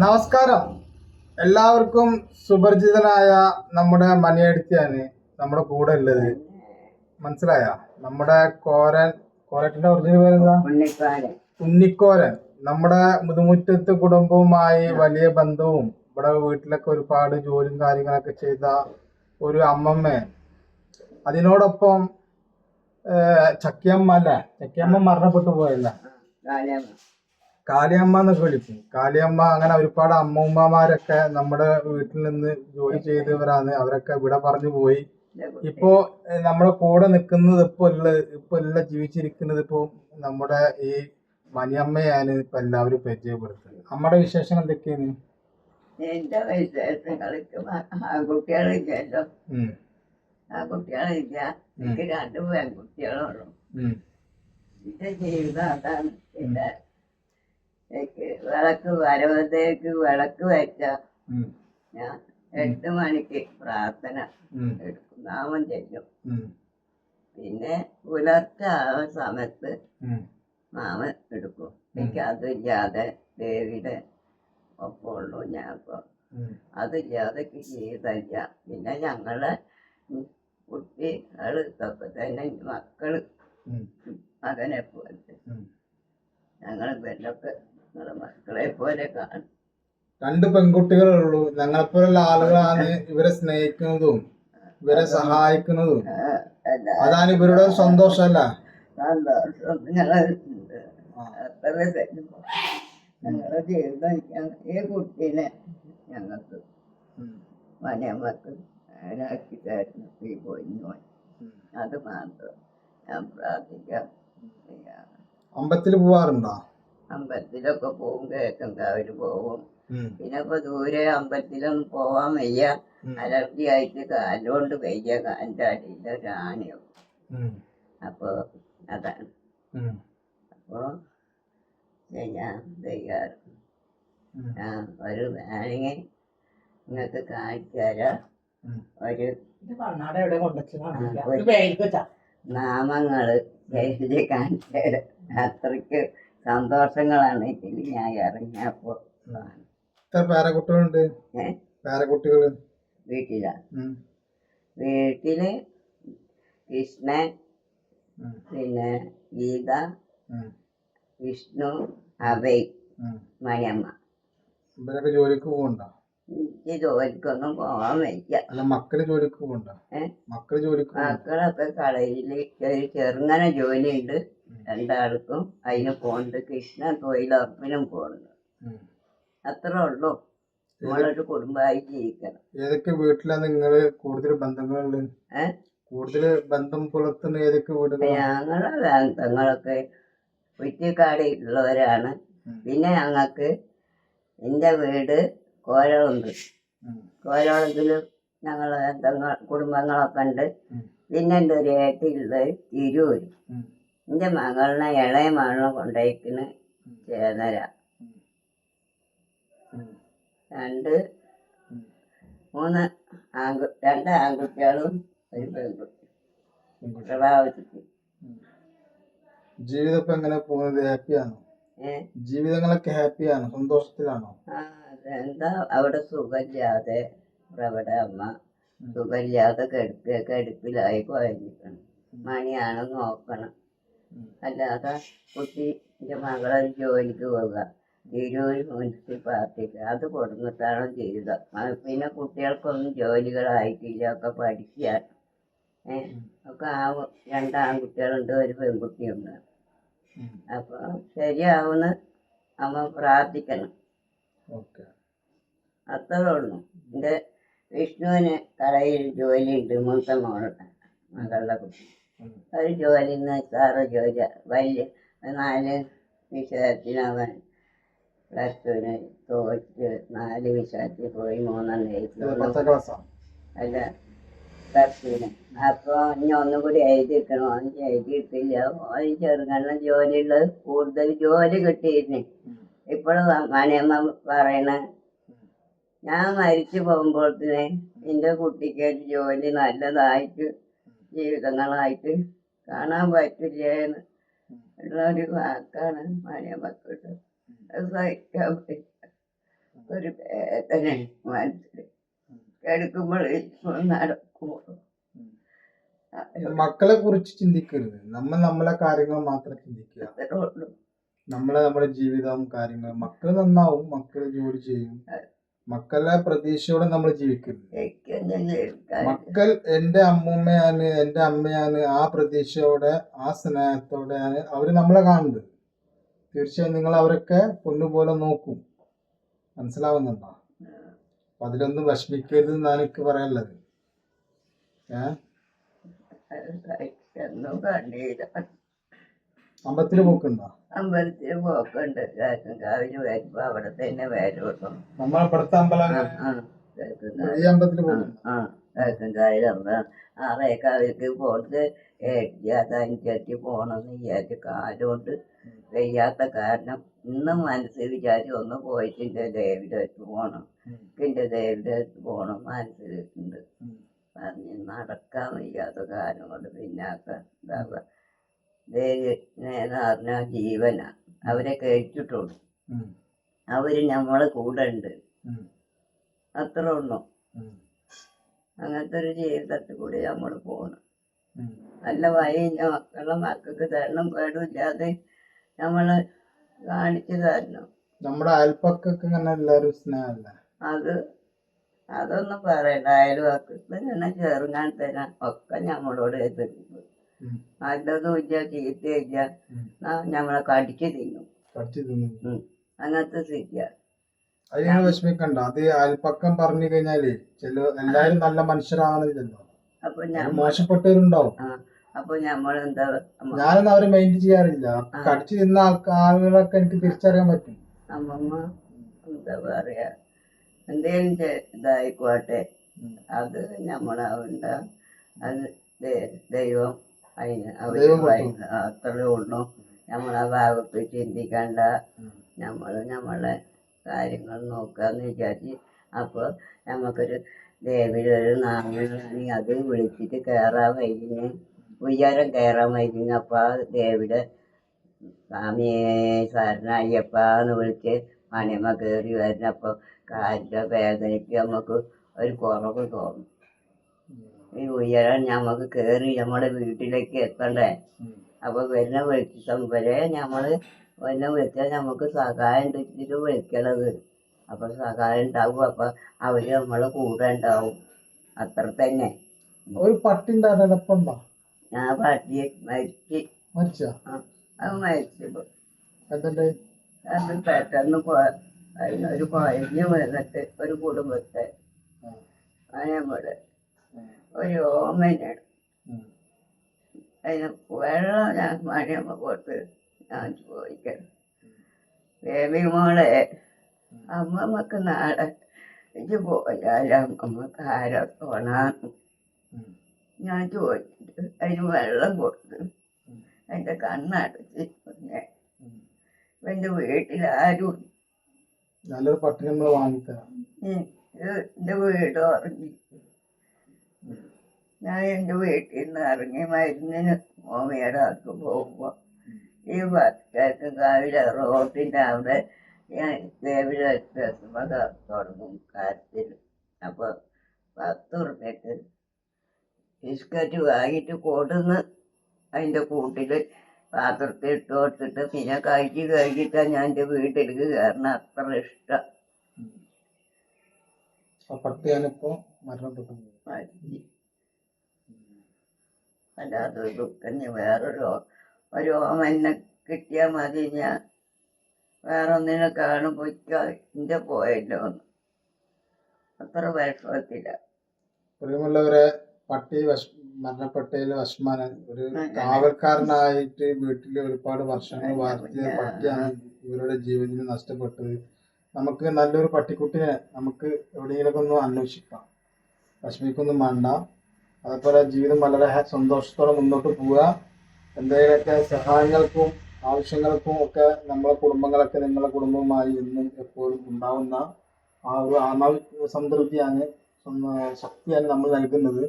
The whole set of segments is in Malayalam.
നമസ്കാരം. എല്ലാവർക്കും സുപരിചിതനായ നമ്മുടെ മണിയടിച്ചാണ് നമ്മുടെ കൂടെ ഉള്ളത്. മനസ്സിലായ? നമ്മുടെ കോരൻ കോരട്ടിന്റെ ഒറിജിനൽ പേരെന്താ? ഉണ്ണിക്കോരൻ. നമ്മുടെ മുതുമുറ്റത്ത് കുടുംബവുമായി വലിയ ബന്ധവും ഇവിടെ വീട്ടിലൊക്കെ ഒരുപാട് ജോലിയും കാര്യങ്ങളൊക്കെ ചെയ്ത ഒരു അമ്മമ്മ. അതിനോടൊപ്പം ചക്കിയമ്മ അല്ലേ? ചക്കിയമ്മ മരണപ്പെട്ടു പോയല്ലേ? കാളിയമ്മ എന്നൊക്കെ വിളിക്കും. കാളിയമ്മ അങ്ങനെ ഒരുപാട് അമ്മൂമ്മമാരൊക്കെ നമ്മുടെ വീട്ടിൽ നിന്ന് ജോലി ചെയ്തവരാണ്. അവരൊക്കെ ഇവിടെ പറഞ്ഞു പോയി. ഇപ്പോ നമ്മുടെ കൂടെ നിൽക്കുന്നത് ഇപ്പൊ ഉള്ള ഇപ്പൊ ഉള്ള ജീവിച്ചിരിക്കുന്നത് ഇപ്പോ നമ്മുടെ ഈ മണിയമ്മയാണ് ഇപ്പൊ എല്ലാവരും പരിചയപ്പെടുത്തുന്നത്. നമ്മുടെ വിശേഷം എന്തൊക്കെയാണ്? എന്റെ വിശേഷങ്ങൾക്ക് ആൺകുട്ടികളില്ലല്ലോ. ആൺകുട്ടികളില്ല. എനിക്ക് രണ്ട് പെൺകുട്ടികളുള്ളൂ. എന്റെ ജീവിതം അതാണ്. പിന്നെ വിളക്ക് വരവത്തേക്ക് വിളക്ക് വെച്ച ഞാൻ എട്ട് മണിക്ക് പ്രാർത്ഥന എടുക്കും നാമം ചെല്ലും പിന്നെ പുലർച്ചെ ആ സമയത്ത് നാമം എടുക്കും. എനിക്ക് അതില്ലാതെ ദേവിയുടെ ഒപ്പമുള്ളൂ ഞാൻ ഇപ്പോൾ. അതില്ലാതെ ജീവിതമില്ല പിന്നെ ഞങ്ങളെ കുട്ടികൾ ഇതൊക്കെ തന്നെ മക്കൾ മകനെ പോലെ. ഞങ്ങൾ ഇവരൊക്കെ ഞങ്ങളെ മക്കളെ പോലെ കാണും. രണ്ട് പെൺകുട്ടികളുള്ളൂ. ഞങ്ങളെപ്പോലുള്ള ആളുകളാണ് ഇവരെ സ്നേഹിക്കുന്നതും ഇവരെ സഹായിക്കുന്നതും. അതാണ് ഇവരുടെ സന്തോഷമല്ല? സന്തോഷം. ഞങ്ങൾ ആ. തന്നെ. ഞങ്ങളുടെ ജീവിതം ഞങ്ങ- ഈ കുട്ടീനെ ഞങ്ങൾക്ക് ഉം, മനമ്മക്ക് ആരാക്കി തരുന്നു ഈ പൊന്നു ഉം. അത് മാത്രം ഞാൻ പ്രാർത്ഥിക്കാം. അമ്പലത്തിൽ പോവാറുണ്ടോ? അമ്പലത്തിലൊക്കെ പോവും കേൾക്കുങ്കാവിൽ പോകും പോവും. പിന്നെ ഇപ്പൊ ദൂരെ അമ്പലത്തിലൊന്നും പോവാൻ വയ്യ. അലർജി ആയിട്ട് കാലുകൊണ്ട് വയ്യ. കാലിന്റെ അടിയിൽ ഒരു അപ്പൊ അതാണ്. അപ്പൊ ചെയ്യാൻ ചെയ്യാറ് ഉം, ആ ഒരു വേണമെങ്കിൽ നിങ്ങൾക്ക് കാണിച്ചു ഒരു നാമങ്ങൾ കാണിച്ചാൽ അത്രയ്ക്ക് സന്തോഷങ്ങളാണ്. ഇതിൽ ഞാൻ ഇറങ്ങിയപ്പോൾ പേരക്കുട്ടികളുണ്ട്? പേരക്കുട്ടികൾ ഉം, വീട്ടിൽ കൃഷ്ണൻ പിന്നെ ഗീത വിഷ്ണു അഭയ്. മണിയമ്മ. ഇവരൊക്കെ ജോലിക്ക് പോകണ്ടോ എനിക്ക് ജോലിക്കൊന്നും പോകാൻ വയ്യ. അല്ല മക്കൾ ജോലിക്ക് പോകണ്ട മക്കൾ ജോലിക്ക് മക്കളൊക്കെ കടയിൽ ചെറുങ്ങനെ ജോലിയുണ്ട്. രണ്ടാൾക്കും അതിന് പോകുന്നുണ്ട് കൃഷ്ണൻ തൊഴിലുറപ്പിനും പോകുന്നുണ്ട്. അത്രേ ഉള്ളൂ. നമ്മളൊരു കുടുംബമായി ജീവിക്കണം. ഏതൊക്കെ വീട്ടിലാണ് നിങ്ങൾ കൂടുതൽ ബന്ധങ്ങളുള്ളത്? കൂടുതൽ ബന്ധം പുലർത്തുന്ന ഏതൊക്കെ വീടുകൾ ഞങ്ങളെ ബന്ധങ്ങളൊക്കെ കുറ്റിക്കാട് ഉള്ളവരാണ് പിന്നെ ഞങ്ങൾക്ക് എന്റെ വീട് കോരളുണ്ട് കോരളത്തിൽ ഞങ്ങൾ കുടുംബങ്ങളൊക്കെ ഉണ്ട്. പിന്നെ എന്റെ ഒരു ഏട്ടിയുള്ള തിരൂര്. എന്റെ മകളിനെ ഇളയ മകളിനെ കൊണ്ടുപോയിക്കുന്ന ചേനര രണ്ട് മൂന്ന് ആൺകു രണ്ട് ആൺകുട്ടികളും ഒരു പെൺകുട്ടി. പ്രഭാവത്തിൽ ജീവിതം ഇപ്പൊ എങ്ങനെ പോകുന്നത്? ഹാപ്പിയാണോ ജീവിതങ്ങളൊക്കെ ഹാപ്പിയാണോ സന്തോഷത്തിലാണോ? ആ എന്താ അവിടെ സുഖമില്ലാതെ? അവിടെ അമ്മ സുഖമില്ലാതെ കിടക്കുക കിടപ്പിലായി പോയിരിക്കണം മണിയാണ് നോക്കണം. അല്ലാതെ കുട്ടി എന്റെ മകളെ ജോലിക്ക് പോവുക തിരൂർ മുനിസിപ്പാലിറ്റിക്ക് അത് കൊടുത്തിട്ടാണ് ചെയ്തത് പിന്നെ കുട്ടികൾക്കൊന്നും ജോലികളായിട്ടില്ല ഒക്കെ പഠിക്കാൻ ഒക്കെ ആ രണ്ടാൺകുട്ടികളുണ്ട് ഒരു പെൺകുട്ടിയുണ്ട്. അപ്പോൾ ശരിയാവുന്ന അമ്മ പ്രാർത്ഥിക്കണം. ഓക്കെ. അത്രേ ഉള്ളൂ. എന്റെ വിഷ്ണുവിന് കടയിൽ ജോലിയുണ്ട് മൂത്ത മോളുടെ മകളുടെ കുട്ടി. ഒരു ജോലി നിസ്സാര ജോലി വലിയ നാല് വിഷയത്തിനവൻ പ്ലസ് ടുവിന് തോറ്റ് നാല് വിഷയത്തിൽ പോയി മൂന്നെണ്ണം എഴുതി അല്ല പ്ലസ് ടുവിന്. അപ്പോൾ ഇനി ഒന്നും കൂടി എഴുതിയിരിക്കണം അവൻ എഴുതിയിട്ടില്ല അവൻ ചെറുകണ്ണ ജോലിയുള്ളത് കൂടുതൽ ജോലി കിട്ടിയിരുന്നു ഇപ്പോഴും മണിയമ്മ പറയണ ഞാൻ മരിച്ചു പോകുമ്പോഴത്തേന് എന്റെ കുട്ടിക്ക് ജോലി നല്ലതായിട്ട് ജീവിതങ്ങളായിട്ട് കാണാൻ പറ്റില്ലേന്ന് ഉള്ള ഒരു വാക്കാണ് മഴ മക്കളുടെ സഹിക്കാൻ പറ്റില്ല. ഒരു വേദന മനസ്സിൽ കിടക്കുമ്പോൾ നടക്കുമ്പോൾ മക്കളെ കുറിച്ച് ചിന്തിക്കരുത്. നമ്മൾ നമ്മളെ കാര്യങ്ങൾ മാത്രം ചിന്തിക്കുക. നമ്മളെ നമ്മുടെ ജീവിതവും കാര്യങ്ങൾ. മക്കൾ നന്നാവും. മക്കൾ ജോലി ചെയ്യും. മക്കളെ പ്രതീക്ഷയോടെ നമ്മൾ ജീവിക്കുന്നു. മക്കൾ എന്റെ അമ്മൂമ്മയാണ് എന്റെ അമ്മയാണ് ആ പ്രതീക്ഷയോടെ ആ സ്നേഹത്തോടെയാണ് അവർ നമ്മളെ കാണുന്നത്. തീർച്ചയായും നിങ്ങൾ അവരൊക്കെ പൊന്നുപോലെ നോക്കും. മനസ്സിലാവുന്നുണ്ടോ? അപ്പൊ അതിലൊന്നും വിഷമിക്കരുത് എന്നാണ് എനിക്ക് പറയാനുള്ളത്. ഏ? അമ്പലത്തിൽ പോക്കുണ്ടോ? അമ്പലത്തിൽ പോക്കുണ്ട്. കാവിന് വരുമ്പോ അവിടെ തന്നെ വരുള്ളൂ നമ്മളെ ഇവിടുത്തെ അമ്പലം ഈ അമ്പലത്തിൽ പോകും ആ ആറേക്കാവിലേക്ക് പോയിട്ട് ഏറ്റിയാതനുസരിച്ച് പോകണമെന്ന് വിചാരിച്ച് കാലുകൊണ്ട് വയ്യാത്ത കാരണം ഇന്നും മനസ്സിൽ വിചാരിച്ച് ഒന്ന് പോയിട്ട് എന്റെ ദേവിയുടെ അടുത്ത് പോകണം എന്റെ ദേവിയുടെ അടുത്ത് പോകണം മനസ്സിലുണ്ട് പറഞ്ഞ് നടക്കാൻ വയ്യാത്ത കാലം കൊണ്ട് പിന്നാക്ക ഇതാവുക. ദേവിനെ പറഞ്ഞാൽ ജീവനാണ് അവരെ കഴിച്ചിട്ടുള്ളൂ അവർ നമ്മളെ കൂടെ ഉണ്ട്. അത്ര ഉള്ളൂ. ഉം. അങ്ങനത്തെ ഒരു ജീവിതത്തിൽ കൂടി നമ്മൾ പോകണം ഉം. നല്ല വഴിഞ്ഞ മക്കളുടെ മക്കൾക്ക് തരണം. പേടില്ലാതെ നമ്മൾ കാണിച്ചു തരണം. നമ്മുടെ അയൽപ്പക്കൊക്കെ ഇങ്ങനെ സ്നേഹമല്ല? അത് അതൊന്നും പറയണ്ട. അയൽവക്കത്ത് തന്നെ ചെറുങ്ങാൻ തരാൻ ഒക്കെ നമ്മളോട് എതിർക്കും. നല്ലതും ഇല്ല ചീത്തയില്ല. നമ്മളെ കടിച്ചു തിന്നും. പഠിച്ചു തിന്നു. അങ്ങനത്തെ സ്ഥിതിയാണ് അതിനെ വിഷമിക്കണ്ട. അത് അയൽപ്പക്കം പറഞ്ഞു കഴിഞ്ഞാൽ ചില എല്ലാരും നല്ല മനുഷ്യരാണെന്നില്ലല്ലോ മോശപ്പെട്ടവരുണ്ടാവും. അപ്പൊ നമ്മളെന്താ നമ്മ- ഞാനൊന്നും അവരെ മൈൻഡ് ചെയ്യാറില്ല. കടിച്ചു തിന്ന ആളുകളൊക്കെ എനിക്ക് തിരിച്ചറിയാൻ പറ്റും. അമ്മമ്മ എന്താ പറയാ? എന്തേലും ഇതായിക്കോട്ടെ. അത് നമ്മളാവണ്ട അത് ദൈവം അതിന് ഉള്ളൂ. നമ്മളെ ഭാഗത്ത് ചിന്തിക്കണ്ട. നമ്മൾ നമ്മളെ കാര്യങ്ങൾ നോക്കാന്ന് വിചാരിച്ച് അപ്പോൾ നമുക്കൊരു ദേവിയുടെ ഒരു നാമമാണെങ്കിൽ അത് വിളിച്ചിട്ട് കയറാൻ വൈകിന് വിചാരം കയറാൻ വൈകിന് അപ്പോൾ ആ ദേവിയുടെ സ്വാമിയെ ശരണയ്യപ്പ എന്ന് വിളിച്ച് മണിമ കയറി വരുന്നപ്പോൾ കാലിന്റെ വേദനയ്ക്ക് നമുക്ക് ഒരു കുറവ് തോന്നും. ഈ ഉയരം ഞമ്മക്ക് കയറി നമ്മുടെ വീട്ടിലേക്ക് എത്തണ്ടേ? അപ്പൊ വരുന്ന വെളിച്ചം വരെ ഞമ്മൾ വരുന്ന വിളിച്ചാൽ നമുക്ക് സഹായം തെറ്റിട്ട് വിളിക്കണത്. അപ്പൊ സഹായം ഉണ്ടാവും. അപ്പൊ അവർ നമ്മളെ കൂടെ ഉണ്ടാവും. അത്ര തന്നെ. ഒരു പട്ടി ഉണ്ടായിരുന്നപ്പുണ്ടോ ഞാൻ പട്ടിയെ മരിച്ച്. മരിച്ചോ? അത് മരിച്ചു പെട്ടെന്ന് പോ ഒരു കുഴഞ്ഞു വന്നിട്ട് ഒരു കുടുംബത്തെ. നമ്മുടെ ഉം. ഒരു ഓമനാണ് ഉം. അതിന് വെള്ളം ഞാൻ മണിയമ്മ കൊടുത്ത് ഞാൻ ചോദിക്കണം ബേബി മോളെ അമ്മമ്മക്ക് നാളെ ഇത് പോയാലും? അമ്മമ്മക്ക് ആരോ ഞാൻ ചോദിച്ചിട്ട് അതിന് വെള്ളം കൊടുത്ത് എന്റെ കണ്ണടച്ച് പിന്നെ ഉം. എന്റെ വീട്ടിൽ ആരും നല്ലൊരു പട്ടി നമ്മൾ വാങ്ങിത്തരാം. എന്റെ വീട് ഉറങ്ങി. ഞാൻ എന്റെ വീട്ടിൽ നിന്ന് ഇറങ്ങി മരുന്നിന് ഹോമിയുടെ അടുത്ത് പോകുമ്പോൾ ഈ ഭക്തർക്ക് കാവിലെ റോഡിന്റെ അവിടെ ഞാൻ അടുത്ത് എത്തുമ്പോൾ തുടങ്ങും കാര്യത്തിൽ അപ്പോൾ പത്ത് ഉറുപ്പ്യക്ക് ബിസ്ക്കറ്റ് വാങ്ങിയിട്ട് കൊടുന്ന് അതിന്റെ കൂട്ടിൽ പാത്രത്തിൽ ഇട്ട് കൊടുത്തിട്ട് പിന്നെ കഴിച്ച് കഴിച്ചിട്ടാണ് ഞാൻ എന്റെ വീട്ടിലേക്ക് കയറണം അത്ര ഇഷ്ടം. ആ ഞാനിപ്പോൾ ഞാനിപ്പോ മരണപ്പെട്ടു. അല്ലാതെ ദുഃഖം വേറൊരു ഒരു ഓമനെ കിട്ടിയാൽ മതി. ഞാൻ വേറെ ഒന്നിനെ കാണുമ്പോൾ എന്റെ പോയല്ലോ അത്ര വിഷമത്തില്ല പ്രിയമുള്ളവരെ പട്ടി വശ മരണപ്പെട്ടതിൽ വിഷമാന ഒരു കാവൽക്കാരനായിട്ട് വീട്ടിൽ ഒരുപാട് വർഷങ്ങൾ വളർത്തിയ പട്ടിയാണ് ഇവരുടെ ജീവിതത്തിൽ നഷ്ടപ്പെട്ടത്. നമുക്ക് നല്ലൊരു പട്ടിക്കുട്ടിനെ നമുക്ക് എവിടെയെങ്കിലൊക്കെ ഒന്ന് അന്വേഷിക്കാം. ലക്ഷ്മിക്കൊന്നും വേണ്ട. അതേപോലെ ജീവിതം വളരെ സന്തോഷത്തോടെ മുന്നോട്ട് പോവുക. എന്തെങ്കിലുമൊക്കെ സഹായങ്ങൾക്കും ആവശ്യങ്ങൾക്കും ഒക്കെ നമ്മളെ കുടുംബങ്ങളൊക്കെ നിങ്ങളുടെ കുടുംബവുമായി എന്നും എപ്പോഴും ഉണ്ടാവുന്ന ആ ഒരു ആത്മാവ് സംതൃപ്തിയാണ് ശക്തിയാണ് നമ്മൾ നൽകുന്നത്.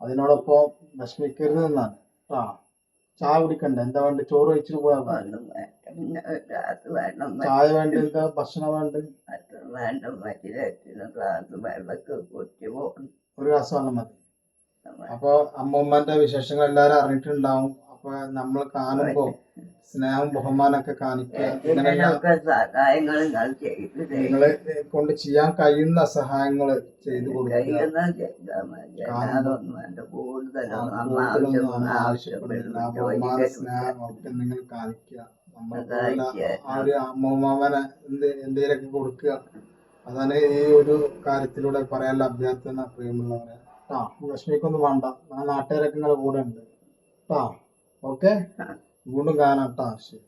അതിനോടൊപ്പം വിഷമിക്കരുത് എന്നാണ്. ആ ചായ കുടിക്കണ്ട? എന്താ വേണ്ട? ചോറ് കഴിച്ചിട്ട് പോയാൽ ചായ വേണ്ട? എന്താ ഭക്ഷണം വേണ്ട? ഒരു ഗ്ലാസ് വെള്ളം മതി. അപ്പൊ അമ്മൂമ്മന്റെ വിശേഷങ്ങൾ എല്ലാരും അറിഞ്ഞിട്ടുണ്ടാവും. അപ്പൊ നമ്മൾ കാണുമ്പോ സ്നേഹം ബഹുമാനൊക്കെ കാണിക്കുക. നിങ്ങളെ കൊണ്ട് ചെയ്യാൻ കഴിയുന്ന സഹായങ്ങൾ ചെയ്തു കൊടുക്കുക. ആവശ്യപ്പെടുന്നു ബഹുമാന സ്നേഹം ഒക്കെ നിങ്ങൾ കാണിക്കുക. ആ ഒരു അമ്മൂമ്മനെ എന്ത് എന്തേലൊക്കെ കൊടുക്കുക. അതാണ് ഈ ഒരു കാര്യത്തിലൂടെ പറയാനുള്ള അഭ്യർത്ഥന പ്രിയമുള്ളവരെ. ആ വിഷമിക്കൊന്നും വേണ്ട. നാട്ടുകാരൊക്കെ നിങ്ങളുടെ കൂടെ ഉണ്ട് ആ. ഓക്കെ വീണ്ടും കാണാം കേട്ടോ ശരി.